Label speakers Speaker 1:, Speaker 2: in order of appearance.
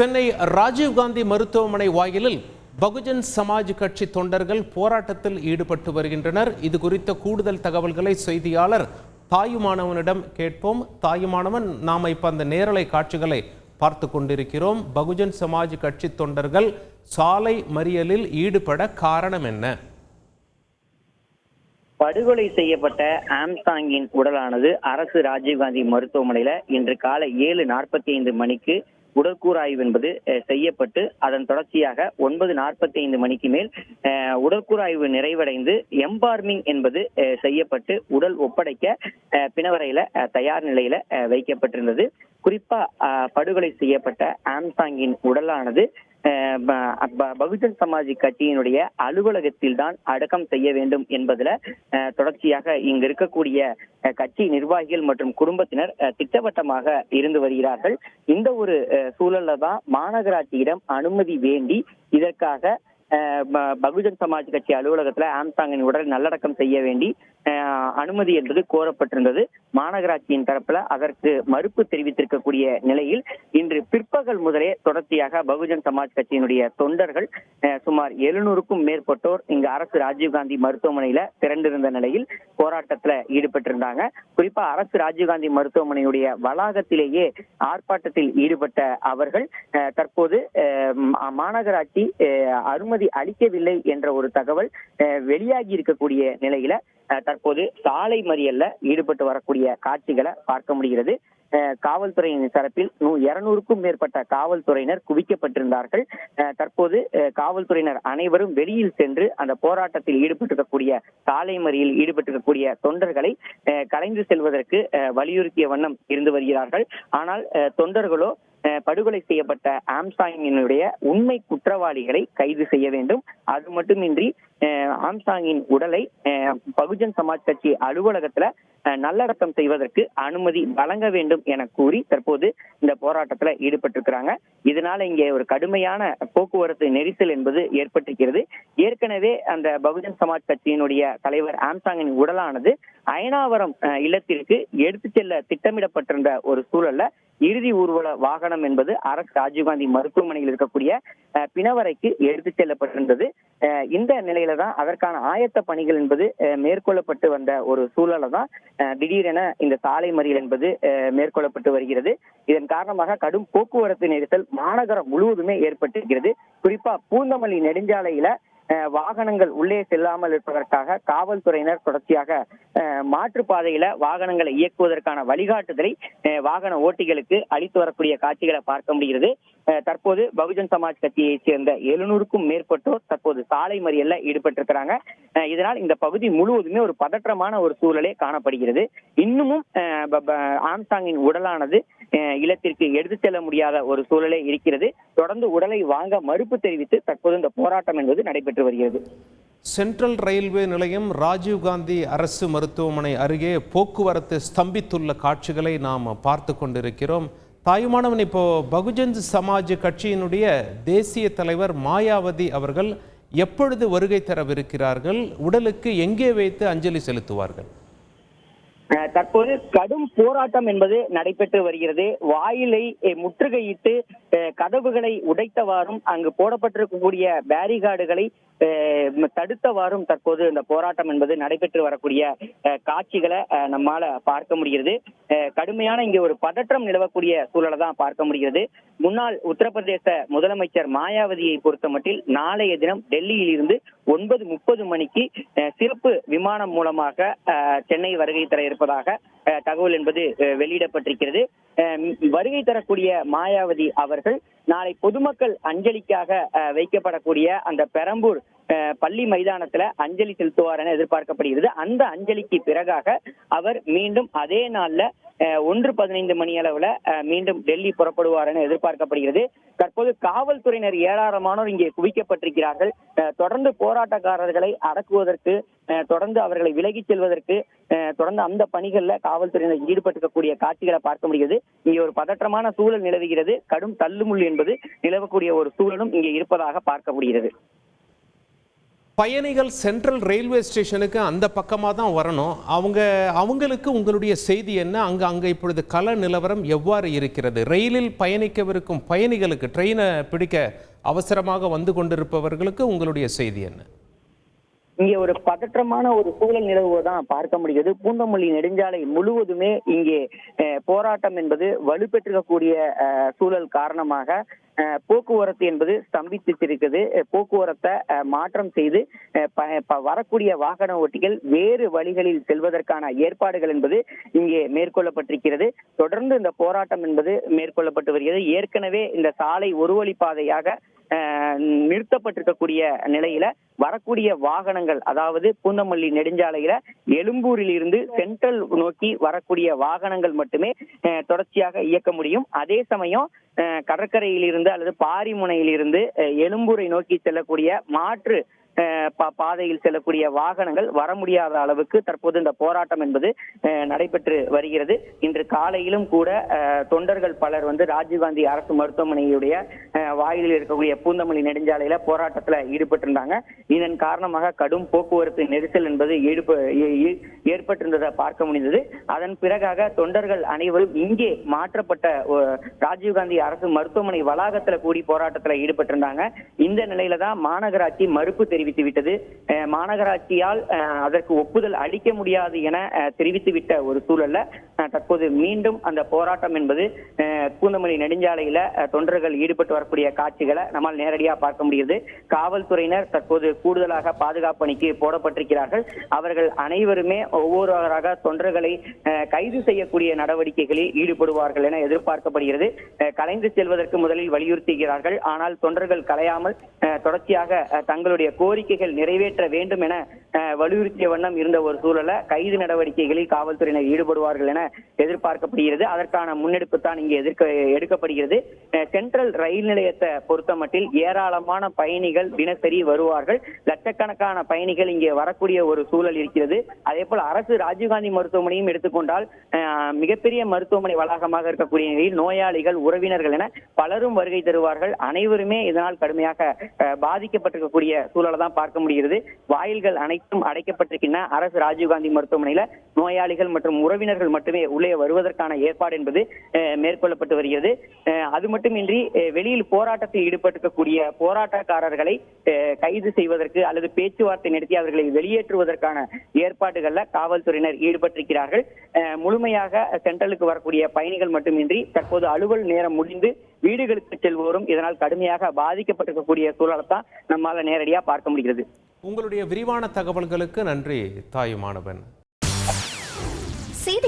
Speaker 1: சென்னை ராஜீவ்காந்தி மருத்துவமனை வாயிலில் பகுஜன் சமாஜ் கட்சி தொண்டர்கள் போராட்டத்தில் ஈடுபட்டு வருகின்றனர். இது குறித்த கூடுதல் தகவல்களை செய்தியாளர் தாயுமானவனிடம் கேட்போம். தாயுமானவன் நாம் இப்போ அந்த நேரலை காட்சிகளை பார்த்து கொண்டிருக்கிறோம். பகுஜன் சமாஜ் கட்சி தொண்டர்கள் சாலை மறியலில் ஈடுபட காரணம் என்ன?
Speaker 2: படுகொலை செய்யப்பட்ட ஆம்சாங்கின் உடலானது அரசு ராஜீவ்காந்தி மருத்துவமனையில இன்று காலை ஏழு நாற்பத்தி ஐந்து மணிக்கு உடற்கூறாய்வு என்பது செய்யப்பட்டு அதன் தொடர்ச்சியாக ஒன்பது நாற்பத்தி ஐந்து மணிக்கு மேல் அஹ், உடற்கூறாய்வு நிறைவடைந்து எம்பார்மிங் என்பது அஹ், செய்யப்பட்டு உடல் ஒப்படைக்க அஹ், பிணவரையில அஹ், தயார் நிலையில அஹ், வைக்கப்பட்டிருந்தது. குறிப்பா அஹ், படுகொலை செய்யப்பட்ட ஆம்சாங்கின் உடலானது பகுஜன் சமாஜ் கட்சியினுடைய அலுவலகத்தில் தான் அடக்கம் செய்ய வேண்டும் என்பதுல தொடர்ச்சியாக இங்கு இருக்கக்கூடிய அஹ், கட்சி நிர்வாகிகள் மற்றும் குடும்பத்தினர் திட்டவட்டமாக இருந்து வருகிறார்கள். இந்த ஒரு அஹ், சூழல்ல தான் மாநகராட்சியிடம் அனுமதி வேண்டி இதற்காக அஹ், ப- பகுஜன் சமாஜ் கட்சி அலுவலகத்துல ஆம்சாங்கின் உடல் நல்லடக்கம் செய்ய வேண்டி அனுமதி என்பது கோரப்பட்டிருந்தது. மாநகராட்சியின் தரப்புல அதற்கு மறுப்பு தெரிவித்திருக்கக்கூடிய நிலையில் இன்று பிற்பகல் முதலே தொடர்ச்சியாக பகுஜன் சமாஜ் கட்சியினுடைய தொண்டர்கள் அஹ், சுமார் எழுநூறுக்கும் மேற்பட்டோர் இங்கு அரசு ராஜீவ்காந்தி மருத்துவமனையில திரண்டிருந்த நிலையில் போராட்டத்துல ஈடுபட்டிருந்தாங்க. குறிப்பா அரசு ராஜீவ்காந்தி மருத்துவமனையுடைய வளாகத்திலேயே ஆர்ப்பாட்டத்தில் ஈடுபட்ட அவர்கள் அஹ், தற்போது அஹ், மாநகராட்சி அஹ், அனுமதி அளிக்கவில்லை என்ற ஒரு தகவல் அஹ், வெளியாகி இருக்கக்கூடிய நிலையில தற்போது சாலை மறியல்ல ஈடுபட்டு வரக்கூடிய காட்சிகளை பார்க்க முடிகிறது. காவல்துறையின் தரப்பில் இருநூறுக்கும் மேற்பட்ட காவல்துறையினர் குவிக்கப்பட்டிருந்தார்கள். அஹ், தற்போது காவல்துறையினர் அனைவரும் வெளியில் சென்று அந்த போராட்டத்தில் ஈடுபட்டிருக்கக்கூடிய சாலை மறியலில் ஈடுபட்டிருக்கக்கூடிய தொண்டர்களை கலைந்து செல்வதற்கு வலியுறுத்திய வண்ணம் இருந்து வருகிறார்கள். ஆனால் தொண்டர்களோ படுகொலை செய்யப்பட்ட ஆம்சாங்கினுடைய உண்மை குற்றவாளிகளை கைது செய்ய வேண்டும். அது மட்டுமின்றி அஹ், ஆம்சாங்கின் உடலை அஹ், பகுஜன் சமாஜ் கட்சி அலுவலகத்துல நல்லடக்கம் செய்வதற்கு அனுமதி வழங்க வேண்டும் என கூறி தற்போது இந்த போராட்டத்துல ஈடுபட்டிருக்கிறாங்க. இதனால இங்கே ஒரு கடுமையான போக்குவரத்து நெரிசல் என்பது ஏற்பட்டிருக்கிறது. ஏற்கனவே அந்த பகுஜன் சமாஜ் கட்சியினுடைய தலைவர் ஆம்சாங்கின் உடலானது அயனாவரம் இல்லத்திற்கு எடுத்து செல்ல திட்டமிடப்பட்டிருந்த ஒரு சூழல்ல இறுதி ஊர்வல வாகனம் என்பது அரசு ராஜீவ்காந்தி மருத்துவமனையில் இருக்கக்கூடிய பிணவரைக்கு எடுத்துச் செல்லப்பட்டிருந்தது. இந்த நிலையில தான் அதற்கான ஆயத்த பணிகள் என்பது அஹ், மேற்கொள்ளப்பட்டு வந்த ஒரு சூழல தான் திடீரென இந்த சாலை மறியல் என்பது அஹ், மேற்கொள்ளப்பட்டு வருகிறது. இதன் காரணமாக கடும் போக்குவரத்து நெரிசல் மாநகரம் முழுவதுமே ஏற்பட்டிருக்கிறது. குறிப்பா பூந்தமல்லி நெடுஞ்சாலையில வாகனங்கள் உள்ளே செல்லாமல் இருப்பதற்காக காவல்துறையினர் தொடர்ச்சியாக மாற்றுப்பாதையில வாகனங்களை இயக்குவதற்கான வழிகாட்டுதலை வாகன ஓட்டிகளுக்கு அளித்து வரக்கூடிய காட்சிகளை பார்க்க முடிகிறது. தற்போது பகுஜன் சமாஜ் கட்சியை சேர்ந்த எழுநூறுக்கும் மேற்பட்டோர் தற்போது சாலை மறியல்ல ஈடுபட்டிருக்கிறாங்க. அஹ், இதனால் இந்த பகுதி முழுவதுமே ஒரு பதற்றமான ஒரு சூழலே காணப்படுகிறது. இன்னமும் ஆம்சாங்கின் உடலானது இல்லத்திற்கு எடுத்து செல்ல முடியாத ஒரு சூழலே இருக்கிறது. தொடர்ந்து உடலை வாங்க மறுப்பு தெரிவித்து தற்போது இந்த போராட்டம் என்பது நடைபெற்று வருகிறது.
Speaker 1: சென்ட்ரல் ரயில்வே நிலையம் ராஜீவ்காந்தி அரசு மருத்துவமனை அருகே போக்குவரத்து ஸ்தம்பித்துள்ள காட்சிகளை நாம் பார்த்து கொண்டிருக்கிறோம். தாயுமானவன் இப்போ பகுஜன் சமாஜ் கட்சியினுடைய தேசிய தலைவர் மாயாவதி அவர்கள் எப்பொழுது வருகை தரவிருக்கிறார்கள்? உடலுக்கு எங்கே வைத்து அஞ்சலி செலுத்துவார்கள்?
Speaker 2: தற்போது கடும் போராட்டம் என்பது நடைபெற்று வருகிறது. வாயிலை முற்றுகையிட்டு கதவுகளை உடைத்தவாறும் அங்கு போடப்பட்டிருக்கக்கூடிய பேரிகார்டுகளை தடுத்தவாறும் தற்போது இந்த போராட்டம் என்பது நடைபெற்று வரக்கூடிய காட்சிகளை நம்மால பார்க்க முடிகிறது. அஹ், கடுமையான இங்கே ஒரு பதற்றம் நிலவக்கூடிய சூழலை தான் பார்க்க முடிகிறது. முன்னாள் உத்தரப்பிரதேச முதலமைச்சர் மாயாவதியை பொறுத்தமட்டில் நாளைய தினம் டெல்லியில் இருந்து ஒன்பது முப்பது மணிக்கு அஹ், சிறப்பு விமானம் மூலமாக அஹ், சென்னை வருகை தர இருப்பதாக தகவல் என்பது வெளியிடப்பட்டிருக்கிறது. வருகை தரக்கூடிய மாயாவதி அவர்கள் நாளை பொதுமக்கள் அஞ்சலிக்காக வைக்கப்படக்கூடிய அந்த பெரம்பூர் பள்ளி மைதானத்துல அஞ்சலி செலுத்துவார் என எதிர்பார்க்கப்படுகிறது. அந்த அஞ்சலிக்கு பிறகாக அவர் மீண்டும் அதே நாள்ல அஹ், ஒன்று பதினைந்து மணி அளவுல மீண்டும் டெல்லி புறப்படுவார் என எதிர்பார்க்கப்படுகிறது. தற்போது காவல்துறையினர் ஏராளமானோர் இங்கே குவிக்கப்பட்டிருக்கிறார்கள். அஹ், தொடர்ந்து போராட்டக்காரர்களை அடக்குவதற்கு அஹ், தொடர்ந்து அவர்களை விலகிச் செல்வதற்கு அஹ், தொடர்ந்து அந்த பணிகள்ல காவல்துறையினர் ஈடுபட்டிருக்கக்கூடிய காட்சிகளை பார்க்க முடிகிறது. இங்கே ஒரு பதற்றமான சூழல் நிலவுகிறது. கடும் தள்ளுமுள் என்பது நிலவக்கூடிய ஒரு சூழலும் இங்கே இருப்பதாக பார்க்க முடிகிறது.
Speaker 1: பயணிகள் சென்ட்ரல் ரயில்வே ஸ்டேஷனுக்கு அந்த பக்கமாக தான் வரணும். அவங்க அவங்களுக்கு உங்களுடைய செய்தி என்ன? அங்கே அங்கே இப்பொழுது கல நிலவரம் எவ்வாறு இருக்கிறது? ரயிலில் பயணிக்கவிருக்கும் பயணிகளுக்கு ட்ரெயினை பிடிக்க அவசரமாக வந்து கொண்டிருப்பவர்களுக்கு உங்களுடைய செய்தி என்ன?
Speaker 2: இங்கே ஒரு பதற்றமான ஒரு சூழல் நிலவுவதான் பார்க்க முடிகிறது. பூந்தமல்லி நெடுஞ்சாலை முழுவதுமே இங்கே போராட்டம் என்பது வலுப்பெற்றிருக்கக்கூடிய அஹ், சூழல் காரணமாக அஹ், போக்குவரத்து என்பது ஸ்தம்பித்திருக்கிறது. போக்குவரத்தை அஹ், மாற்றம் செய்து அஹ், வரக்கூடிய வாகன ஓட்டிகள் வேறு வழிகளில் செல்வதற்கான ஏற்பாடுகள் என்பது இங்கே மேற்கொள்ளப்பட்டிருக்கிறது. தொடர்ந்து இந்த போராட்டம் என்பது மேற்கொள்ளப்பட்டு வருகிறது. ஏற்கனவே இந்த சாலை ஒரு வழி பாதையாக நிறுத்தப்பட்டிருக்கக்கூடிய நிலையில வரக்கூடிய வாகனங்கள் அதாவது பூந்தமல்லி நெடுஞ்சாலையில எழும்பூரில் இருந்து சென்ட்ரல் நோக்கி வரக்கூடிய வாகனங்கள் மட்டுமே தொடர்ச்சியாக இயக்க முடியும். அதே சமயம் அஹ், கடற்கரையில் இருந்து அல்லது பாரிமுனையில் இருந்து எழும்பூரை நோக்கி செல்லக்கூடிய மாற்று பாதையில் செல்லக்கூடிய வாகனங்கள் வர முடியாத அளவுக்கு தற்போது இந்த போராட்டம் என்பது நடைபெற்று வருகிறது. இன்று காலையிலும் கூட தொண்டர்கள் பலர் வந்து ராஜீவ்காந்தி அரசு மருத்துவமனையுடைய வாயிலில் இருக்கக்கூடிய பூந்தமல்லி நெடுஞ்சாலையில போராட்டத்தில் ஈடுபட்டிருந்தாங்க. இதன் காரணமாக கடும் போக்குவரத்து நெரிசல் என்பது ஏ- ஏற்பட்டிருந்ததை பார்க்க முடிந்தது. அதன் பிறகாக தொண்டர்கள் அனைவரும் இங்கே மாற்றப்பட்ட ராஜீவ்காந்தி அரசு மருத்துவமனை வளாகத்தில் கூடி போராட்டத்தில் ஈடுபட்டிருந்தாங்க. இந்த நிலையில தான் மாநகராட்சி மறுப்பு தெரிவித்து விட்டது மாநகராட்சியால் அதற்கு ஒப்புதல் அளிக்க முடியாது என தெரிவித்துவிட்ட ஒரு சூழல்ல தற்போது மீண்டும் அந்த போராட்டம் என்பது கூந்தமணி நெடுஞ்சாலையில தொண்டர்கள் ஈடுபட்டு வரக்கூடிய காட்சிகளை நம்மால் நேரடியாக பார்க்க முடியுது காவல்துறையினர் தற்போது கூடுதலாக பாதுகாப்பு பணிக்கு போடப்பட்டிருக்கிறார்கள். அவர்கள் அனைவருமே ஒவ்வொருவராக தொண்டர்களை கைது செய்யக்கூடிய நடவடிக்கைகளில் ஈடுபடுவார்கள் என எதிர்பார்க்கப்படுகிறது. கலைந்து செல்வதற்கு முதலில் வலியுறுத்துகிறார்கள். ஆனால் தொண்டர்கள் கலையாமல் தொடர்ச்சியாக தங்களுடைய கோரிக்கைகள் நிறைவேற்ற வேண்டும் என வலியுறுத்திய வண்ணம் இருந்த ஒரு சூழல கைது நடவடிக்கைகளில் காவல்துறையினர் ஈடுபடுவார்கள் என எதிர்பார்க்கப்படுகிறது. அதற்கான முன்னெடுப்பு தான் இங்கே எதிர்க்க எடுக்கப்படுகிறது. சென்ட்ரல் ரயில் நிலையத்தை பொறுத்தமட்டில் ஏராளமான பயணிகள் தினசரி வருவார்கள். லட்சக்கணக்கான பயணிகள் இங்கே வரக்கூடிய ஒரு சூழல் இருக்கிறது. அதே போல் அரசு ராஜீவ்காந்தி மருத்துவமனையும் எடுத்துக்கொண்டால் மிகப்பெரிய மருத்துவமனை வளாகமாக இருக்கக்கூடிய நிலையில் நோயாளிகள் உறவினர்கள் என பலரும் வருகை தருவார்கள். அனைவருமே இதனால் கடுமையாக பாதிக்கப்பட்டிருக்கக்கூடிய சூழலை தான் பார்க்க முடிகிறது. வாயில்கள் அனைத்தும் அடைக்கப்பட்டிருக்கின்றன. அரசு ராஜீவ்காந்தி மருத்துவமனையில நோயாளிகள் மற்றும் உறவினர்கள் மட்டுமே உள்ளே வருவதற்கான ஏற்பாடு என்பது மேற்கொள்ளப்பட்டு வருகிறது. அது மட்டுமின்றி வெளியில் போராட்டத்தில் ஈடுபட்டிருக்கக்கூடிய போராட்டக்காரர்களை கைது செய்வதற்கு அல்லது பேச்சுவார்த்தை நடத்தி அவர்களை வெளியேற்றுவதற்கான ஏற்பாடுகள்ல காவல்துறையினர் ஈடுபட்டிருக்கிறார்கள். முழுமையாக சென்ட்ரலுக்கு வரக்கூடிய பயணிகள் மட்டுமின்றி தற்போது அலுவல் நேரம் முடிந்து வீடுகளுக்கு செல்வோரும் இதனால் கடுமையாக பாதிக்கப்பட்டிருக்கக்கூடிய சூழலை தான் நம்மால நேரடியாக பார்க்க முடிகிறது.
Speaker 1: உங்களுடைய விரிவான தகவல்களுக்கு நன்றி தாயுமானவன்